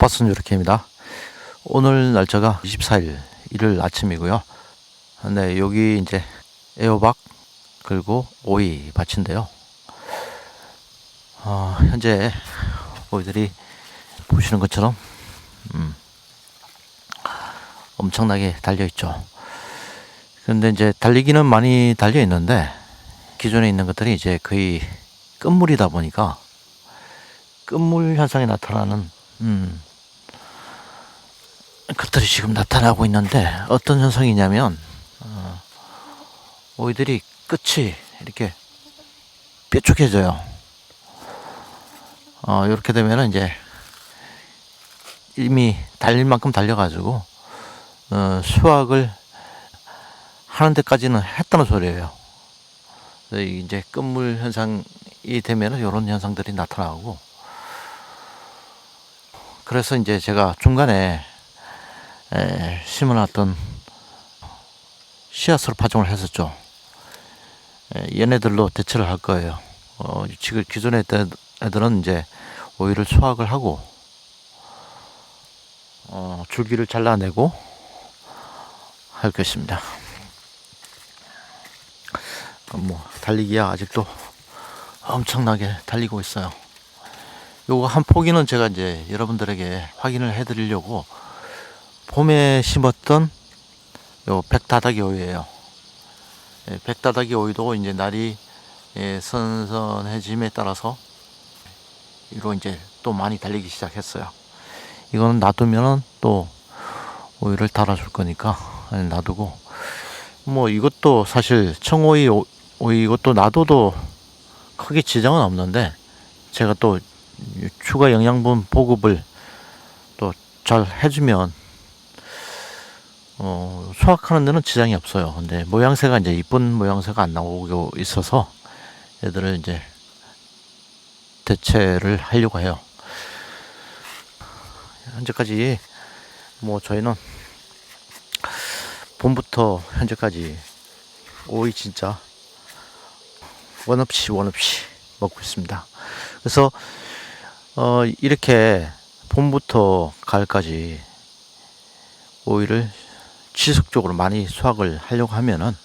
텃밭은 이렇게입니다. 오늘 날짜가 24일 일요일 아침이고요. 네, 여기 이제 애호박 그리고 오이 밭인데요. 어, 현재 오이들이 보시는 것처럼 음, 엄청나게 달려 있죠. 근데 이제 달리기는 많이 달려 있는데 기존에 있는 것들이 이제 거의 끝물이다 보니까 끝물 현상이 나타나는 음, 것들이 지금 나타나고 있는데 어떤 현상이냐면 어, 오이들이 끝이 이렇게 뾰족해져요. 어, 이렇게 되면은 이제 이미 달릴 만큼 달려가지고 어, 수확을 하는 데까지는 했다는 소리예요. 이제 끝물 현상이 되면은 이런 현상들이 나타나고 그래서 이제 제가 중간에 에, 심어놨던 씨앗으로 파종을 했었죠. 에, 얘네들로 대체를 할 거예요. 어, 지금 기존의 애들- 애들은 이제 오이를 수확을 하고 어, 줄기를 잘라내고 할 것입니다. 어, 뭐 달리기야 아직도 엄청나게 달리고 있어요. 요거 한 포기는 제가 이제 여러분들에게 확인을 해드리려고 봄에 심었던 요 백다다기 오이예요. 예, 백다다기 오이도 이제 날이 예, 선선해짐에 따라서 이로 이제 또 많이 달리기 시작했어요. 이거는 놔두면은 또 오이를 달아줄 거니까 예, 놔두고 뭐 이것도 사실 청오이 오- 오이 이것도 놔둬도 크게 지장은 없는데 제가 또 추가 영양분 보급을 또 잘 해주면 어, 수확하는 데는 지장이 없어요. 근데 모양새가 이제 이쁜 모양새가 안 나오고 있어서 얘들을 이제 대체를 하려고 해요. 현재까지 뭐 저희는 봄부터 현재까지 오이 진짜 원 없이 원 없이 먹고 있습니다. 그래서 어 이렇게 봄부터 가을까지 오이를 지속적으로 많이 수확을 하려고 하면은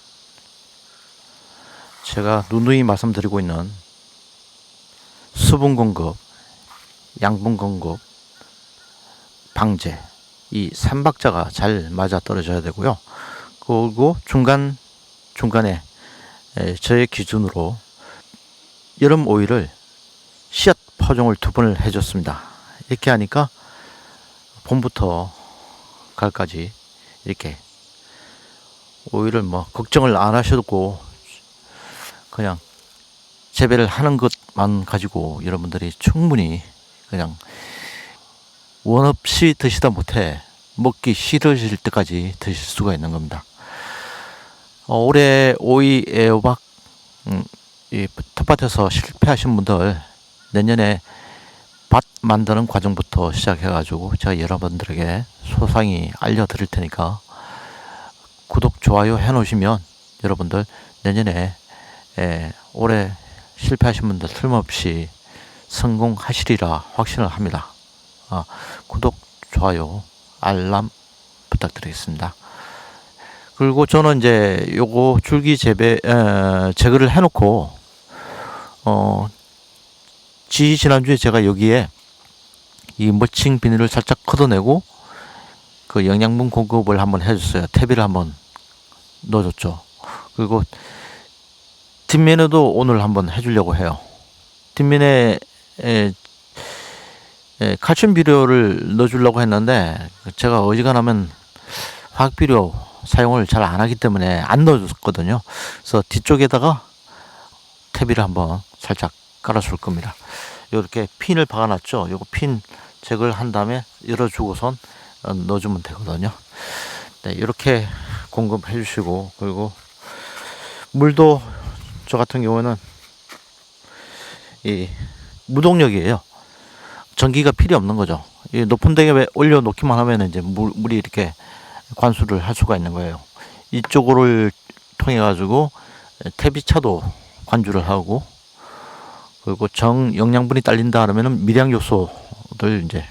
제가 누누이 말씀드리고 있는 수분 공급, 양분 공급, 방제 이 삼박자가 잘 맞아 떨어져야 되고요. 그리고 중간 중간에 에, 저의 기준으로 여름 오이를 씨앗 파종을 두 번을 해줬습니다. 이렇게 하니까 봄부터 가을까지 이렇게 오이를 뭐 걱정을 안 하셔도 그냥 재배를 하는 것만 가지고 여러분들이 충분히 그냥 원 없이 드시다 못해 먹기 싫으실 때까지 드실 수가 있는 겁니다. 어, 올해 오이 애호박 음, 이 텃밭에서 실패하신 분들 내년에 밭 만드는 과정부터 시작해가지고 제가 여러분들에게 소상히 알려드릴 테니까 구독 좋아요 해놓으시면 여러분들 내년에 에, 올해 실패하신 분들 틀림없이 성공하시리라 확신을 합니다. 아, 구독 좋아요 알람 부탁드리겠습니다. 그리고 저는 이제 요거 줄기 재배 에, 제거를 해놓고 어 지 지난주에 제가 여기에 이 멀칭 비닐을 살짝 걷어내고 그 영양분 공급을 한번 해줬어요. 퇴비를 한번 넣어줬죠. 그리고 뒷면에도 오늘 한번 해주려고 해요. 뒷면에 에, 에, 칼슘 비료를 넣어주려고 했는데 제가 어지간하면 화학 비료 사용을 잘 안 하기 때문에 안 넣어줬거든요. 그래서 뒤쪽에다가 퇴비를 한번 살짝 깔아줄 겁니다. 이렇게 핀을 박아놨죠. 요거 핀 제거를 한 다음에 열어주고선 어, 넣어주면 되거든요. 네, 이렇게 공급해 주시고 그리고 물도 저 같은 경우는 이 무동력이에요. 전기가 필요 없는 거죠. 이 높은 데에 올려 놓기만 하면 이제 물, 물이 이렇게 관수를 할 수가 있는 거예요. 이쪽으로 통해 가지고 퇴비차도 관주를 하고 그리고 정 영양분이 딸린다 그러면은 미량 요소들 이제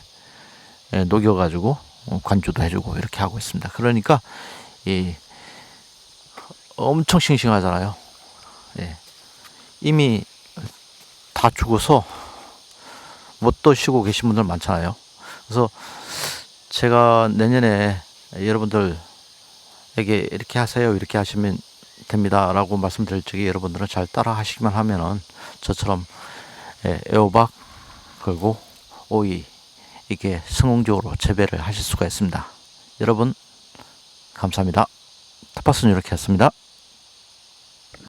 예, 녹여 가지고 어, 관주도 해주고 이렇게 하고 있습니다. 그러니까 이 엄청 싱싱하잖아요. 예. 이미 다 죽어서 못 드시고 계신 분들 많잖아요. 그래서 제가 내년에 여러분들에게 이렇게 하세요, 이렇게 하시면 됩니다라고 말씀드릴 적에 여러분들은 잘 따라 하시기만 하면은 저처럼 예, 애호박 그리고 오이 이게 성공적으로 재배를 하실 수가 있습니다. 여러분 감사합니다. 타파스는 이렇게 했습니다.